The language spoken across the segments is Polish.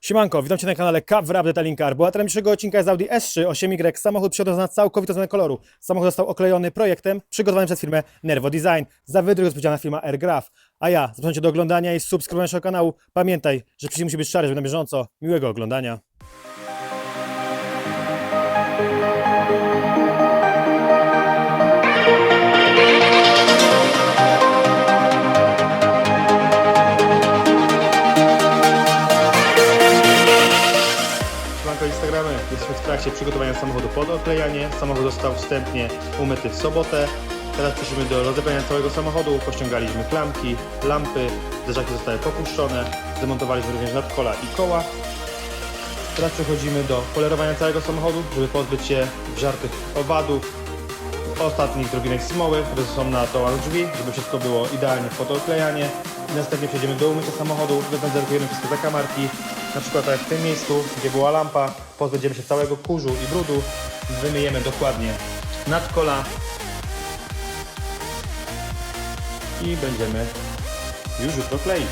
Siemanko, witam Cię na kanale Cap Wrap Detailing Car. Bohaterem dzisiejszego odcinka jest Audi S3 8Y. Samochód przyszedł na całkowitą zmianę koloru. Samochód został oklejony projektem przygotowanym przez firmę Nervo Design. Za wydruk odpowiedzialna firma Airgraph. A ja zapraszam Cię do oglądania i subskrybowania naszego kanału. Pamiętaj, że przycisk musi być szary, żeby na bieżąco. Miłego oglądania. Siemanko Instagramy, jesteśmy w trakcie przygotowania samochodu pod oklejanie. Samochód został wstępnie umyty w sobotę. Teraz przeszliśmy do rozebrania całego samochodu, pościągaliśmy klamki, lampy, zderzaki zostały popuszczone, zdemontowaliśmy również nadkola i koła. Teraz przechodzimy do polerowania całego samochodu, żeby pozbyć się wżartych owadów, ostatnich drobinek smoły, które są na dołach drzwi, żeby wszystko było idealnie pod oklejanie. Następnie przejdziemy do umycia samochodu, wyzerkujemy wszystkie zakamarki, na przykład tak jak w tym miejscu, gdzie była lampa, pozbędziemy się całego kurzu i brudu, wymyjemy dokładnie nadkola i będziemy już jutro kleić.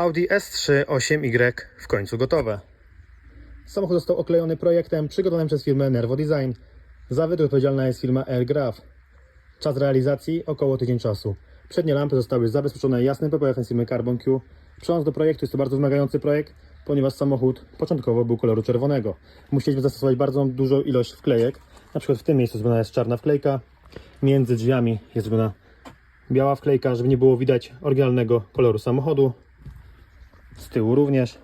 Audi S3 8Y w końcu gotowe. Samochód został oklejony projektem przygotowanym przez firmę Nervo Design. Za wydruk odpowiedzialna jest firma Airgraph. Czas realizacji około tydzień czasu. Przednie lampy zostały zabezpieczone jasnym PPF-em z firmy Carbon Q. Przełącz do projektu jest to bardzo wymagający projekt, ponieważ samochód początkowo był koloru czerwonego. Musieliśmy zastosować bardzo dużą ilość wklejek. Na przykład w tym miejscu zrobiona jest czarna wklejka. Między drzwiami jest zrobiona biała wklejka, żeby nie było widać oryginalnego koloru samochodu. Z tyłu również.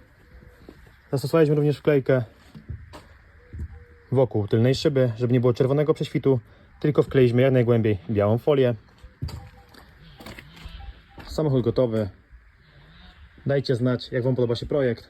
Zastosowaliśmy również wklejkę wokół tylnej szyby, żeby nie było czerwonego prześwitu, tylko wkleiliśmy jak najgłębiej białą folię. Samochód gotowy. Dajcie znać, jak Wam podoba się projekt.